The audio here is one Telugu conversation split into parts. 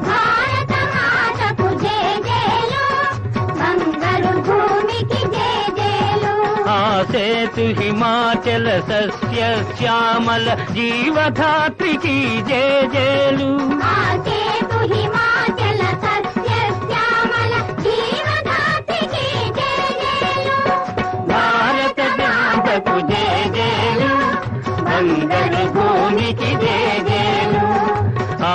భారత మాతకు జేజేలు. బంగారు భూమికి జేజేలు. ఆసేతు హిమాచల సస్య శ్యామల జీవధాత్రికి జేజేలు. ఆ భూమికి జేజేలు ఆ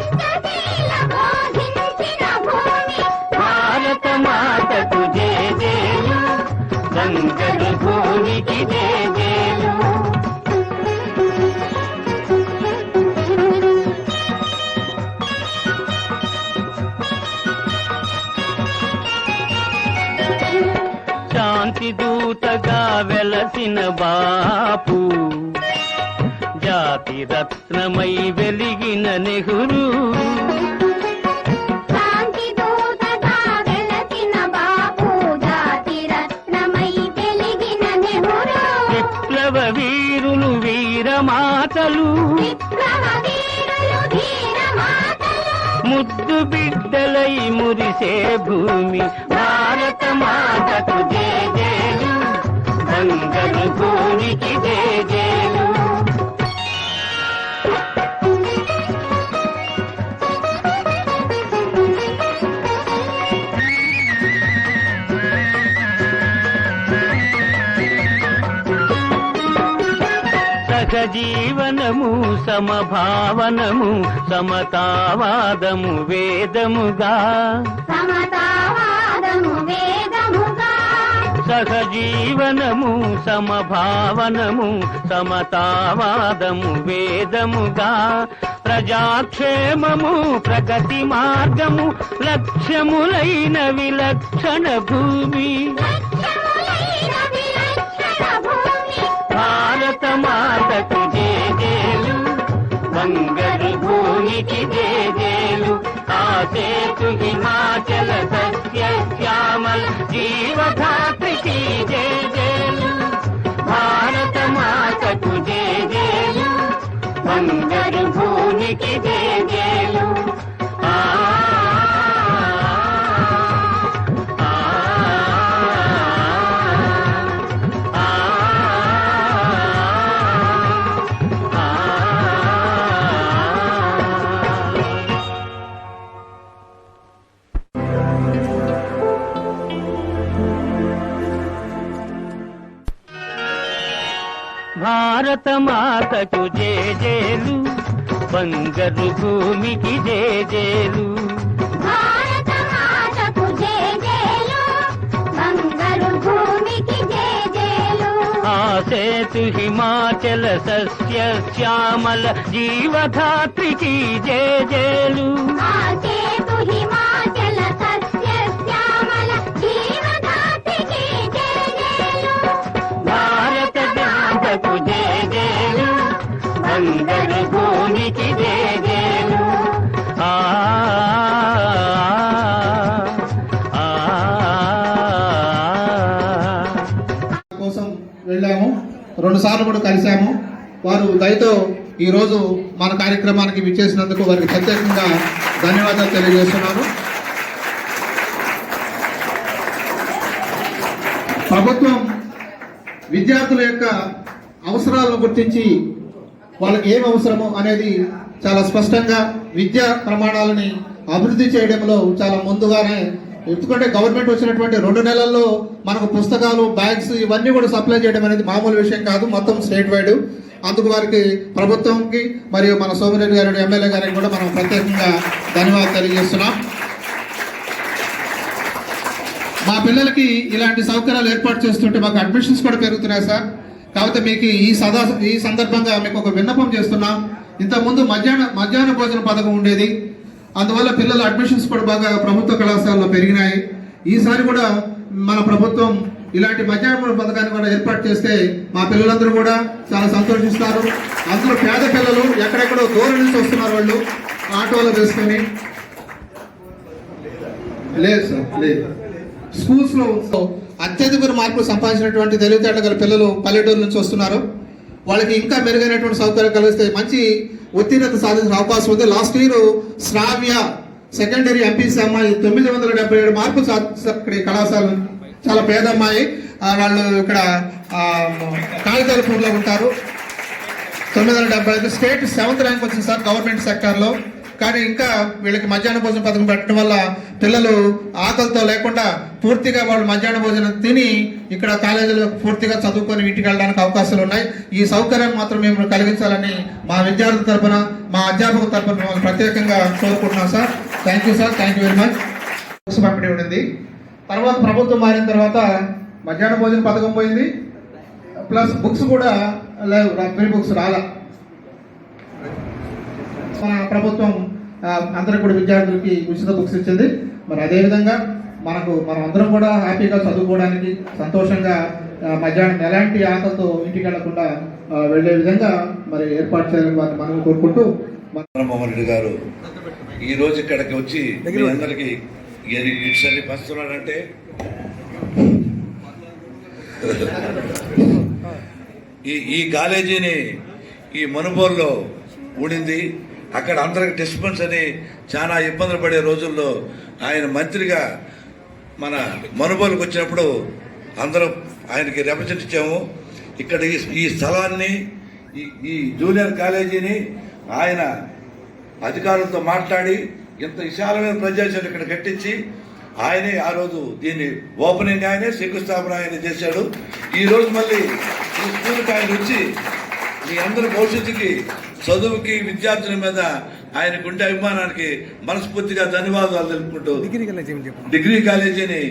వెలసిన బాపు జాతి రత్నమై వెలిగిన నెహ్రూ. విప్లవ వీరులు వీరమాతలు ముద్దు బిడ్డలై మురిసే భూమి భారత మాతకు జేజేలు బంగరు భూమికి జేజేలు సహజీవనము సమభావనము సమతావాదము వేదముగా. సమతావాదము వే సహజీవనము సమభావనము సమతావాదము వేదముగా ప్రజాక్షేమము ప్రగతి మార్గము లక్ష్యములైన విలక్షణ భూమి. భారత మాతకు జేజేలు బంగరు భూమికి జేజేలు ఆసేతు హిమాచల సత్య శ్యామల జీవధాత బంగరు భూమికి జేజేలు ఆ భారత మాతకు జేజేలు బంగరు భూమికి జేజేలు. భారత మాతకు జేజేలు బంగారు భూమికి జేజేలు. ఆసేతు హిమాచల సస్య శ్యామల జీవధాత్రికి జేజేలు. ఆ సార్లు కూడా కలిశాము. వారు దయతో ఈరోజు మన కార్యక్రమానికి విచ్చేసినందుకు వారికి ప్రత్యేకంగా ధన్యవాదాలు తెలియజేస్తున్నాను. ప్రభుత్వం విద్యార్థుల యొక్క అవసరాలను గుర్తించి వాళ్ళకి ఏం అవసరమో అనేది చాలా స్పష్టంగా విద్యా ప్రమాణాలని అభివృద్ధి చేయడంలో చాలా ముందుగానే ఎందుకంటే గవర్నమెంట్ వచ్చినటువంటి రెండు నెలల్లో మనకు పుస్తకాలు బ్యాగ్స్ ఇవన్నీ కూడా సప్లై చేయడం అనేది మామూలు విషయం కాదు మొత్తం స్టేట్ వైడ్. అందుకు వారికి ప్రభుత్వంకి మరియు మన సోమిరెడ్డి గారి ఎమ్మెల్యే గారికి కూడా మనం ప్రత్యేకంగా ధన్యవాదాలు తెలియజేస్తున్నాం. మా పిల్లలకి ఇలాంటి సౌకర్యాలు ఏర్పాటు చేస్తుంటే మాకు అడ్మిషన్స్ కూడా పెరుగుతున్నాయి సార్. కాకపోతే మీకు ఈ సదా ఈ సందర్భంగా మీకు ఒక విన్నపం చేస్తున్నాం. ఇంతకుముందు మధ్యాహ్న మధ్యాహ్న భోజన పథకం ఉండేది. అందువల్ల పిల్లల అడ్మిషన్స్ కూడా బాగా ప్రభుత్వ కళాశాలలో పెరిగినాయి. ఈసారి కూడా మన ప్రభుత్వం ఇలాంటి మధ్యాహ్న పథకాన్ని కూడా ఏర్పాటు చేస్తే మా పిల్లలందరూ కూడా చాలా సంతోషిస్తారు. అందరూ పేద పిల్లలు ఎక్కడెక్కడో దూరం నుంచి వస్తున్నారు వాళ్ళు. ఆటోలో వేసుకొని. లేదు సార్ లేదు. స్కూల్స్లో అత్యధిక మార్కులు సంపాదించినటువంటి తెలివితేటలు గల పిల్లలు పల్లెటూరు నుంచి వస్తున్నారు. వాళ్ళకి ఇంకా మెరుగైనటువంటి సౌకర్యం కలిగిస్తే మంచి ఉత్తీర్ణత సాధించిన అవకాశం ఉంది. Last year Sravya secondary MPC అమ్మాయి తొమ్మిది వందల డెబ్బై ఏడు మార్కులు సాధించారు ఇక్కడ కళాశాల చాలా పేద అమ్మాయి. వాళ్ళు ఇక్కడ కాగితాలపూర్లో ఉంటారు. తొమ్మిది వందల డెబ్బై ఐదు స్టేట్ సెవెంత్ ర్యాంక్ వచ్చింది సార్ గవర్నమెంట్ సెక్టార్లో. కానీ ఇంకా వీళ్ళకి మధ్యాహ్న భోజన పథకం పెట్టడం వల్ల పిల్లలు ఆకలితో లేకుండా పూర్తిగా వాళ్ళు మధ్యాహ్న భోజనం తిని ఇక్కడ కాలేజీలో పూర్తిగా చదువుకొని ఇంటికి వెళ్ళడానికి అవకాశాలు ఉన్నాయి. ఈ సౌకర్యం మాత్రం మేము కలిగించాలని మా విద్యార్థుల తరపున మా అధ్యాపకుల తరపున మిమ్మల్ని ప్రత్యేకంగా కోరుకుంటున్నాం sir. Thank you sir thank you very much books పంపిణీ ఉండింది. తర్వాత ప్రభుత్వం మారిన తర్వాత మధ్యాహ్న భోజన పథకం పోయింది. ప్లస్ బుక్స్ కూడా లేవు. ఫ్రీ బుక్స్ రాలా. మన ప్రభుత్వం ఆ, అందరికి కూడా విద్యార్థులకి ఉచిత బుక్స్ ఇచ్చింది. మరి అదేవిధంగా మనకు మనం అందరం కూడా హ్యాపీగా చదువుకోవడానికి సంతోషంగా మధ్యాహ్నం ఎలాంటి ఆకలితో ఇంటికి వెళ్ళకుండా ఆ, వెళ్ళే విధంగా మరి ఏర్పాటు చేయాలని వారిని మనం కోరుకుంటూ మన- చంద్రమోహన్ రెడ్డి గారు ఈ రోజు ఇక్కడికి వచ్చి మీ అందరికి పంచుతున్నాడంటే? ఈ ఈ కాలేజీని ఈ మనుబోల్లో ఉండింది అక్కడ అందరికి డిస్టర్బెన్స్ అని చాలా ఇబ్బందులు పడే రోజుల్లో ఆయన మంత్రిగా మన మనుబోలుకు వచ్చినప్పుడు అందరం ఆయనకి రిప్రజెంట్ ఇచ్చాము. ఇక్కడ ఈ స్థలాన్ని ఈ ఈ జూనియర్ కాలేజీని ఆయన అధికారులతో మాట్లాడి ఇంత విశాలమైన ప్రజాశాలు ఇక్కడ కట్టించి ఆయనే ఆ రోజు దీన్ని ఓపెనింగ్ ఆయనే శంకుస్థాపన ఆయన చేశాడు. ఈ రోజు మళ్ళీ ఈ స్కూల్కి ఆయన వచ్చి మీ అందరి భవిష్యత్తుకి చదువుకి విద్యార్థుల మీద ఆయనకుండే అభిమానానికి మనస్ఫూర్తిగా ధన్యవాదాలు తెలుపుకుంటూ డిగ్రీ కాలేజీని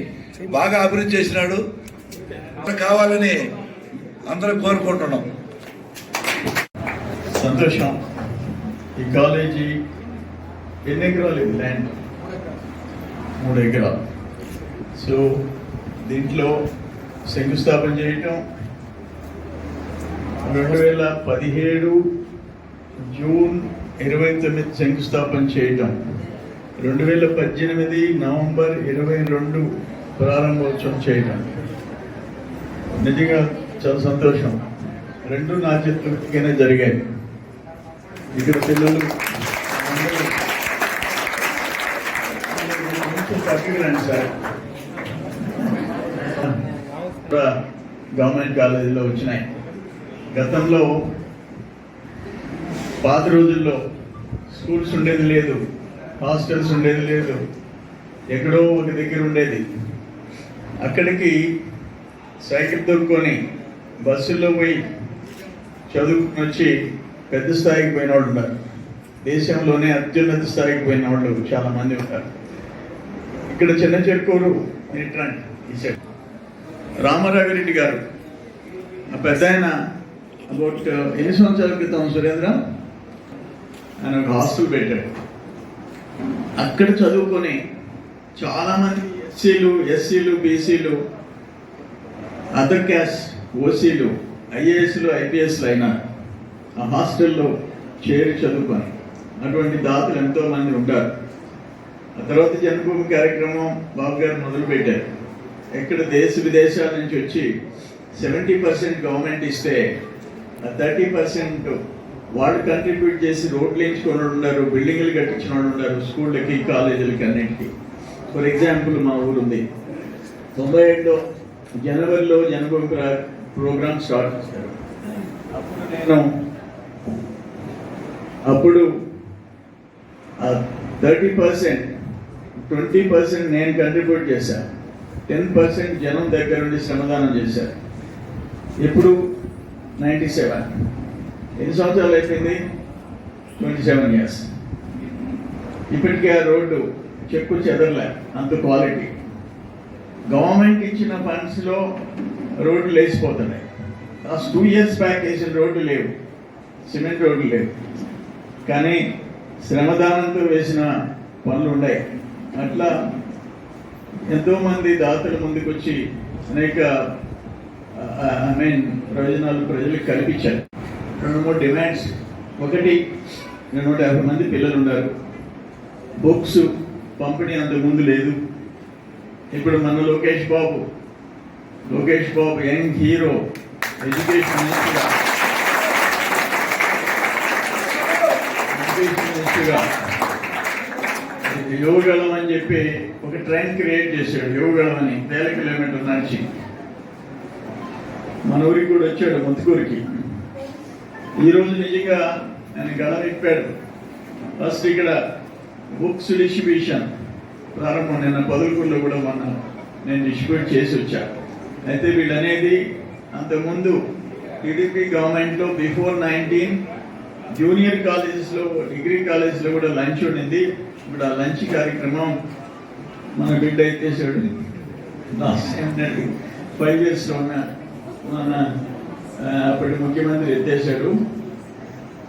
బాగా అభివృద్ధి చేసినాడు. అంత కావాలని అందరం కోరుకుంటున్నాం. సంతోషం. ఈ కాలేజీ ఎన్ని ఎకరాలు? ఇది ల్యాండ్ మూడు ఎకరాలు. సో దీంట్లో శంకుస్థాపన చేయటం రెండు వేల పదిహేడు జూన్ ఇరవై తొమ్మిది శంకుస్థాపన చేయటం. రెండు వేల పద్దెనిమిది నవంబర్ ఇరవై రెండు ప్రారంభోత్సవం చేయటం. నిజంగా చాలా సంతోషం. రెండు నా చిత్రగానే జరిగాయి. ఇక్కడ పిల్లలు పట్టుకురండి సార్. గవర్నమెంట్ కాలేజీలో వచ్చినాయి. గతంలో పాత రోజుల్లో స్కూల్స్ ఉండేది లేదు హాస్టల్స్ ఉండేది లేదు ఎక్కడో ఒక దగ్గర ఉండేది. అక్కడికి సైకిల్ దొరుకుని బస్సుల్లో పోయి చదువుకుని వచ్చి పెద్ద స్థాయికి పోయిన వాళ్ళు ఉన్నారు. దేశంలోనే అత్యున్నత స్థాయికి పోయిన వాళ్ళు చాలామంది ఉంటారు ఇక్కడ చిన్న చెరుకూరు ఇట్లాంటి ఈ రామారావిరెడ్డి గారు ఆ పెద్ద ఆయన అబౌట్ ఎన్ని సంవత్సరాల క్రితం సురేంద్ర? ఆయన ఒక హాస్టల్ పెట్టాడు అక్కడ చదువుకొని చాలామంది ఎస్సీలు ఎస్సీలు బీసీలు అదర్ క్యాస్ట్ ఓసీలు ఐఏఎస్లు ఐపీఎస్లు అయినారు ఆ హాస్టల్లో చేరి చదువుకొని అటువంటి దాతలు ఎంతో మంది ఉంటారు. ఆ తర్వాత జన్మభూమి కార్యక్రమం బాబు గారు మొదలు పెట్టారు ఎక్కడ దేశ విదేశాల నుంచి వచ్చి సెవెంటీ పర్సెంట్ గవర్నమెంట్ ఇస్తే థర్టీ పర్సెంట్ వాళ్ళు కంట్రిబ్యూట్ చేసి రోడ్లు వేయించుకొని ఉన్నారు బిల్డింగ్లు కట్టించిన ఉన్నారు స్కూళ్ళకి కాలేజీలకి అన్నింటికి. ఫర్ ఎగ్జాంపుల్ మా ఊరు ఉంది తొంభై ఏడులో జనవరిలో జనభూమి ప్రోగ్రామ్ స్టార్ట్ చేశారు. అప్పుడు నేను అప్పుడు థర్టీ పర్సెంట్ ట్వంటీ పర్సెంట్ నేను కంట్రిబ్యూట్ చేశాను టెన్ పర్సెంట్ జనం దగ్గర నుండి శ్రమదానం చేశారు. ఎప్పుడు? Ninety seven. ఎన్ని సంవత్సరాలు అయిపోయింది? ట్వంటీ సెవెన్ ఇయర్స్ ఇప్పటికే ఆ రోడ్డు చెక్కు చెదరలే అంత క్వాలిటీ గవర్నమెంట్ ఇచ్చిన ఫండ్స్లో రోడ్లు లేచిపోతున్నాయి. లాస్ట్ టూ ఇయర్స్ బ్యాక్ వేసిన రోడ్లు లేవు. సిమెంట్ రోడ్లు లేవు. కానీ శ్రమదానంతో వేసిన పనులు ఉన్నాయి. అట్లా ఎంతోమంది దాతలు ముందుకొచ్చి అనేక ఐ మీన్ ప్రయోజనాలు ప్రజలకు కల్పించారు. రెండు మూడు డిమాండ్స్ ఒకటి నూట యాభై మంది పిల్లలు ఉన్నారు బుక్స్ పంపిణీ అంత ముందు లేదు. ఇప్పుడు మన Lokesh Babu Lokesh Babu young hero education మినిస్టర్గా ఎడ్యుకేషన్ మినిస్టర్గా. యోగళం అని చెప్పి ఒక ట్రైన్ క్రియేట్ చేశాడు. యోగళం అని వేల కిలోమీటర్ నడిచి మన ఊరికి కూడా వచ్చాడు ముత్తుకూరికి. ఈరోజు నిజంగా ఆయన గల ఇప్పాడు ఫస్ట్ ఇక్కడ బుక్స్ డిస్ట్రిబ్యూషన్ ప్రారంభం. నిన్న పదులకూరులో కూడా మొన్న నేను డిస్ట్రిబ్యూట్ చేసి వచ్చా. అయితే వీళ్ళనేది అంతకుముందు టీడీపీ గవర్నమెంట్లో బిఫోర్ నైన్టీన్ జూనియర్ కాలేజెస్లో డిగ్రీ కాలేజెస్లో కూడా లంచ్ ఉండింది. ఇప్పుడు ఆ లంచ్ కార్యక్రమం మన బిడ్డ ఎత్తేసాడు లాస్ట్ టైం ఫైవ్ ఇయర్స్లో ఉన్న మన అప్పటి ముఖ్యమంత్రి ఎత్తేశాడు.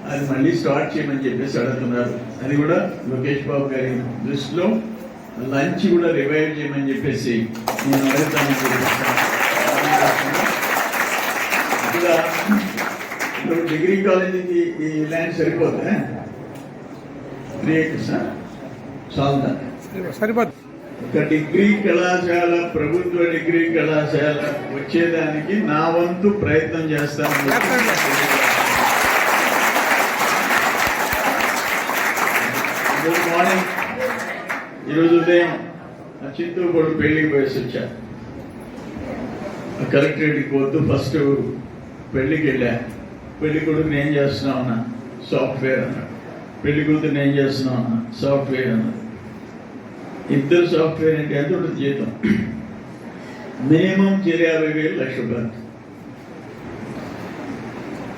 అది మళ్ళీ స్టార్ట్ చేయమని చెప్పేసి అడుగుతున్నారు. అది కూడా లోకేష్ బాబు గారి దృష్టిలో లంచ్ కూడా రివైవ్ చేయమని చెప్పేసి నేను అడుగుతాను ఇప్పుడు డిగ్రీ కాలేజీకి ఈ ల్యాండ్ సరిపోతే త్రీ ఏకర్స్ చాలుదా సరిపోతుంది ఒక డిగ్రీ కళాశాల ప్రభుత్వ డిగ్రీ కళాశాల వచ్చేదానికి నా వంతు ప్రయత్నం చేస్తాను. గుడ్ మార్నింగ్ ఈరోజు ఉదయం చింతూ చింతూరుగూడు పెళ్ళికి పోయేసి వచ్చా. కలెక్టరేట్కి వద్దు ఫస్ట్ పెళ్ళికి వెళ్ళా. పెళ్ళి కొడుకుని ఏం చేస్తున్నావు అన్న? సాఫ్ట్వేర్ అన్నాడు పెళ్ళి కూతురు ఏం చేస్తున్నావు అన్న? సాఫ్ట్వేర్ అన్నాడు ఇద్దరు సాఫ్ట్వేర్ అంటే ఎంత ఉంటుంది జీతం. మినిమం చిరు యాభై వేలు లక్ష రూపాయలు.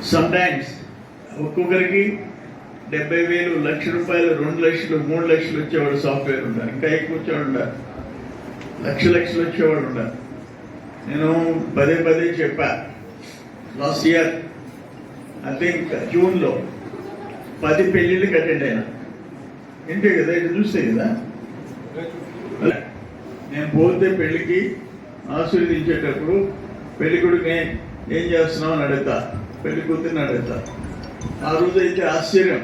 సమ్ టైమ్స్ ఒక్కొక్కరికి డెబ్బై వేలు లక్ష రూపాయలు రెండు లక్షలు మూడు లక్షలు వచ్చేవాడు సాఫ్ట్వేర్ ఉంటారు ఇంకా ఎక్కువ వచ్చేవాడు ఉండాలి. లక్ష లక్షలు వచ్చేవాడు ఉండాలి. నేను పదే పదే చెప్పా. లాస్ట్ ఇయర్ ఐ థింక్ జూన్లో పది పెళ్ళిళ్ళకి అటెండ్ అయినా. ఏంటి కదా ఇది చూస్తే కదా? నేను పోతే పెళ్ళికి ఆశీర్వదించేటప్పుడు పెళ్ళి ఏం చేస్తున్నావు అని అడుగుతా. పెళ్ళి కూతురిని అడుగుతా. ఆ రోజు అయితే ఆశ్చర్యం.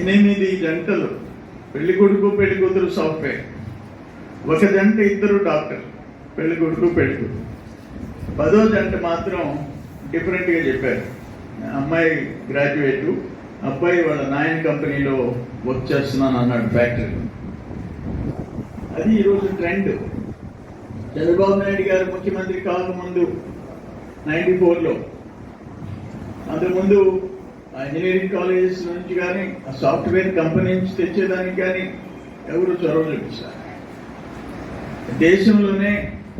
ఎనిమిది జంటలు పెళ్ళి కొడుకు పెళ్ళి కూతురు సాఫ్ట్వేర్ ఒక జంట ఇద్దరు డాక్టర్ పెళ్ళి కొడుకు పెళ్ళి కూతురు పదో జంట మాత్రం డిఫరెంట్గా చెప్పారు. అమ్మాయి గ్రాడ్యుయేట్ అబ్బాయి వాళ్ళ నాయన కంపెనీలో వర్క్ చేస్తున్నాను అన్నాడు ఫ్యాక్టరీలో అది ఈరోజు ట్రెండ్ చంద్రబాబు నాయుడు గారు ముఖ్యమంత్రి కాకముందు నైన్టీ ఫోర్లో అంతకుముందు ఆ ఇంజనీరింగ్ కాలేజెస్ నుంచి కానీ ఆ సాఫ్ట్వేర్ కంపెనీ నుంచి తెచ్చేదానికి కానీ ఎవరు చొరవ చూపిస్తారు? దేశంలోనే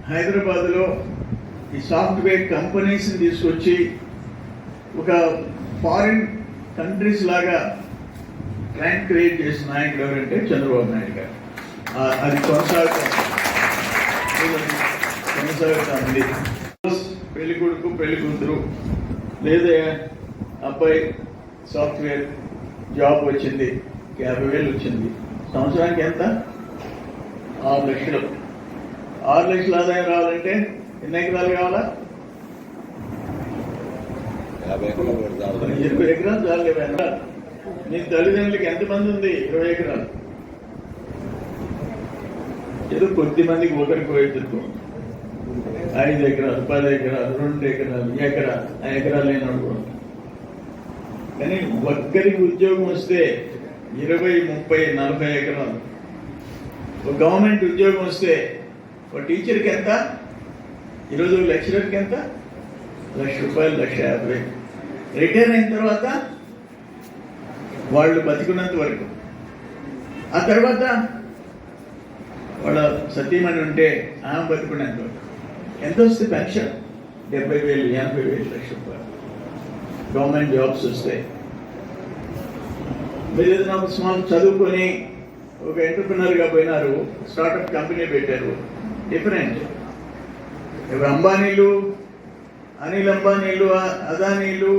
హైదరాబాద్లో ఈ సాఫ్ట్వేర్ కంపెనీస్ని తీసుకొచ్చి ఒక ఫారిన్ కంట్రీస్ లాగా ట్రెండ్ క్రియేట్ చేసిన నాయకుడు ఎవరంటే చంద్రబాబు నాయుడు గారు. అది కొనసాగుతుంది కొనసాగుతుంది పెళ్ళి కొడుకు పెళ్ళి కూతురు లేదా అబ్బాయి సాఫ్ట్వేర్ జాబ్ వచ్చింది యాభై వేలు వచ్చింది. సంవత్సరానికి ఎంత? ఆరు లక్షలు. ఆరు లక్షల ఆదాయం రావాలంటే ఎన్ని ఎకరాలు కావాలా? ఇరవై ఎకరాలు చాలు నీ తల్లిదండ్రులకి ఎంతమంది ఉంది? ఇరవై ఎకరాలు. ఏదో కొద్ది మందికి ఒకరికి పోయేందుకు ఐదు ఎకరాలు పది ఎకరాలు రెండు ఎకరాలు ఎకరా ఎకరాలు లేనోడు కానీ ఒక్కరికి ఉద్యోగం వస్తే ఇరవై ముప్పై నలభై ఎకరాలు. ఒక గవర్నమెంట్ ఉద్యోగం వస్తే ఒక టీచర్కి ఎంత? ఈరోజు లెక్చరర్కి ఎంత? లక్ష రూపాయలు లక్ష యాభై. రిటైర్ అయిన తర్వాత వాళ్ళు బతికున్నంత వరకు. ఆ తర్వాత వాళ్ళ సతీమణి ఉంటే ఆమె బతుకునేంత ఎంత వస్తుంది పెన్షన్? డెబ్బై వేలు ఎనభై వేలు లక్ష రూపాయలు. గవర్నమెంట్ జాబ్స్ వస్తాయి మీరు ఏదైనా స్మాల్ చదువుకొని ఒక ఎంటర్ప్రినర్గా పోయినారు స్టార్టప్ కంపెనీ పెట్టారు డిఫరెంట్. ఇప్పుడు అంబానీలు అనిల్ అంబానీలు అదానీలు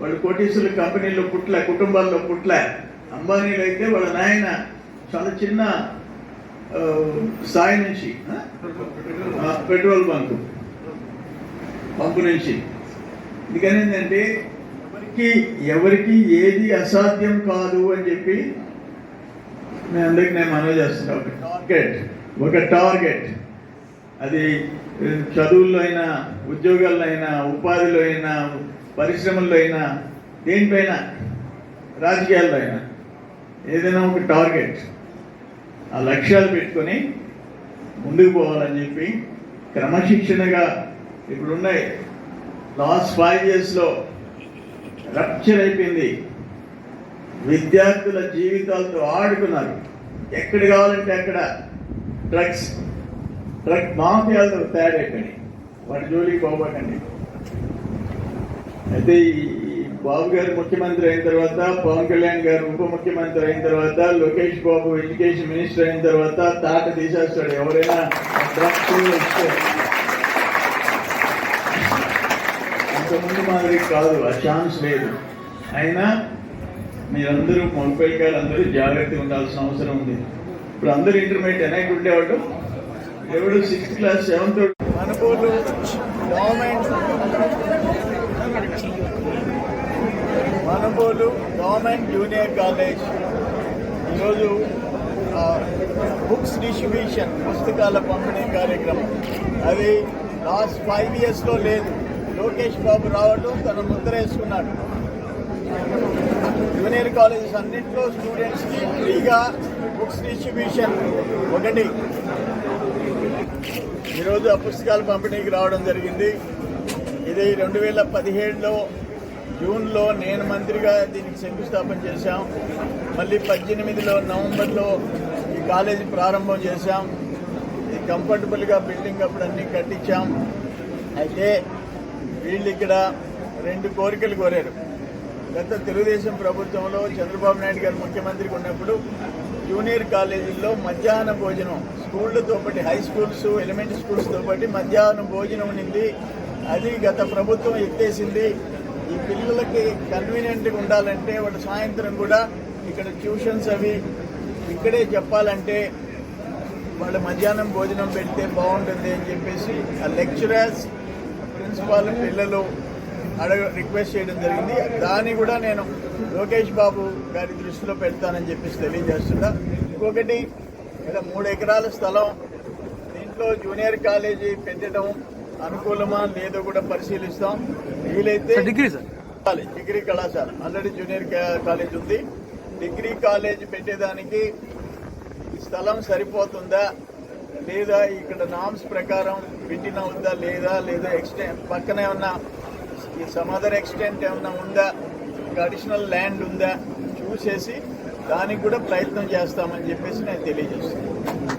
వాళ్ళు కోటీసులు కంపెనీలు పుట్ల కుటుంబాల్లో పుట్ల. అంబానీలు అయితే వాళ్ళ నాయన చాలా చిన్న సాయి నుంచి పెట్రోల్ బంకు. పంపు నుంచి. ఎందుకని ఏంటంటే ఎవరికి ఎవరికి ఏది అసాధ్యం కాదు అని చెప్పి నేను అందరికి నేను మనవి చేస్తున్నా. ఒక టార్గెట్ ఒక టార్గెట్. అది చదువుల్లో అయినా ఉద్యోగాల్లో అయినా ఉపాధిలో అయినా పరిశ్రమల్లో అయినా దేనిపైన రాజకీయాల్లో అయినా ఏదైనా ఒక టార్గెట్. ఆ లక్ష్యాలు పెట్టుకొని ముందుకు పోవాలని చెప్పి క్రమశిక్షణగా ఇప్పుడున్నాయి. లాస్ట్ ఫైవ్ ఇయర్స్లో రప్చర్ అయిపోయింది. విద్యార్థుల జీవితాలతో ఆడుకున్నారు. ఎక్కడ కావాలంటే అక్కడ డ్రగ్స్ డ్రగ్ మాఫియాలతో తయారైపోయినాయి. వాటి జోలికి పోబోకండి అయితే ఈ బాబు గారు ముఖ్యమంత్రి అయిన తర్వాత పవన్ కళ్యాణ్ గారు ఉప ముఖ్యమంత్రి అయిన తర్వాత లోకేష్ బాబు ఎడ్యుకేషన్ మినిస్టర్ అయిన తర్వాత తాట తీసేస్తాడు ఎవరైనా డ్రగ్స్ అంతకుముందు మాదిరి కాదు ఆ ఛాన్స్ లేదు. అయినా మీరందరూ మొబైల్ అందరూ జాగ్రత్తగా ఉండాల్సిన అవసరం ఉంది. ఇప్పుడు అందరూ ఇంటర్మీడియట్ ఎనైట్ ఉండేవాడు ఎవడు sixth class seventh Manubolu government Manubolu government junior college ఈరోజు బుక్స్ డిస్ట్రిబ్యూషన్ పుస్తకాల పంపిణీ కార్యక్రమం. అది లాస్ట్ ఫైవ్ ఇయర్స్లో లేదు. లోకేష్ బాబు రావడం తన ముద్ర వేసుకున్నాడు. జూనియర్ కాలేజెస్ అన్నింటిలో స్టూడెంట్స్కి ఫ్రీగా బుక్స్ డిస్ట్రిబ్యూషన్ ఒకటి. ఈరోజు ఆ పుస్తకాల పంపిణీకి రావడం జరిగింది. ఇది రెండు వేల పదిహేడులో జూన్లో నేను మంత్రిగా దీనికి శంకుస్థాపన చేశాం. మళ్ళీ పద్దెనిమిదిలో నవంబర్లో ఈ కాలేజీ ప్రారంభం చేశాం. ఇది కంఫర్టబుల్గా బిల్డింగ్ అప్పుడు అన్నీ కట్టించాం. అయితే వీళ్ళు ఇక్కడ రెండు కోరికలు కోరారు. గత తెలుగుదేశం ప్రభుత్వంలో చంద్రబాబు నాయుడు గారు ముఖ్యమంత్రికి ఉన్నప్పుడు జూనియర్ కాలేజీల్లో మధ్యాహ్న భోజనం స్కూళ్ళతో పాటు హై స్కూల్స్ ఎలిమెంటరీ స్కూల్స్తో పాటు మధ్యాహ్నం భోజనం ఉండింది. అది గత ప్రభుత్వం ఎత్తేసింది. ఈ పిల్లలకి కన్వీనియంట్గా ఉండాలంటే వాడు సాయంత్రం కూడా ఇక్కడ ట్యూషన్స్ అవి ఇక్కడే చెప్పాలంటే వాళ్ళు మధ్యాహ్నం భోజనం పెడితే బాగుంటుంది అని చెప్పేసి ఆ లెక్చరర్స్ ప్రిన్సిపాల్ పిల్లలు అడగ రిక్వెస్ట్ చేయడం జరిగింది. దాన్ని కూడా నేను లోకేష్ బాబు గారి దృష్టిలో పెడతానని చెప్పేసి తెలియజేస్తున్నా. ఇంకొకటి ఇక్కడ మూడు ఎకరాల స్థలం దీంట్లో జూనియర్ కాలేజీ పెట్టడం అనుకూలమా లేదో కూడా పరిశీలిస్తాం. వీలైతే డిగ్రీ సార్. కాలేజ్ డిగ్రీ కళాశాల. ఆల్రెడీ జూనియర్ కాలేజ్ ఉంది. డిగ్రీ కాలేజ్ పెట్టేదానికి స్థలం సరిపోతుందా లేదా ఇక్కడ నామ్స్ ప్రకారం బిల్డింగ్ అవుతుందా లేదా లేదా ఎక్స్టెంట్ పక్కనే ఈ సమాదర్ ఎక్స్టెంట్ ఏమన్నా ఉందా? ఇంకా అడిషనల్ ల్యాండ్ ఉందా? చూసేసి దానికి కూడా ప్రయత్నం చేస్తామని చెప్పేసి నేను తెలియజేస్తున్నాను.